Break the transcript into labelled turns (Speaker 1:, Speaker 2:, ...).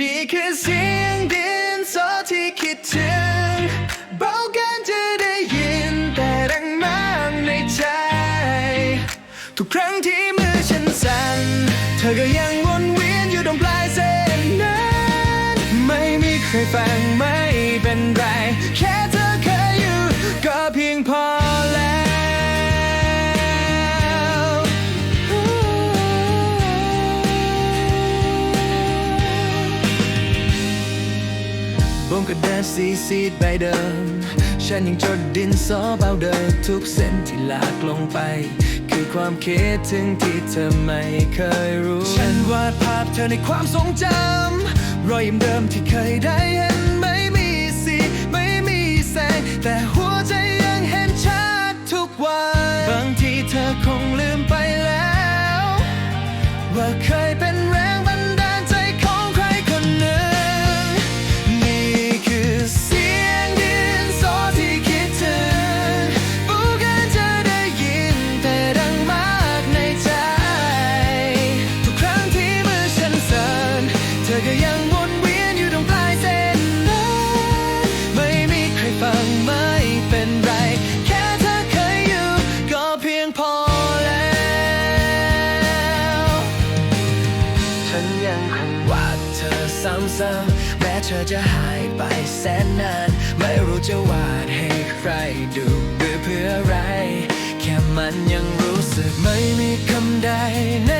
Speaker 1: นี่คือเสียงดินสอที่คิดถึงเบาเกันจะได้ยินแต่ดังมากในใจ ทุกครั้งที่มือฉันสั่นเธอก็ยังวนเวียน กระดาษสีซีดใบเดิม ฉันยังจดดินสอเบาเดิมทุกเส้นที่ลากลงไป คือความคิดถึงที่เธอไม่เคยรู้ ฉันวาดภาพเธอในความทรงจำรอยยิ้มเดิมที่เคยได้เห็นไม่มีสีไม่มีแสง แต่หัวใจยังเห็นชัดทุกวัน บางทีเธอคงลืมไปแล้ว ว่าเคย ฉันยังคงวาดเธอซ้ำๆแม้เธอจะหายไปแสนนาน ไม่รู้จะวาดให้ใครดูหรือเพื่ออะไร แค่มันยังรู้สึกไม่มีคำใดใน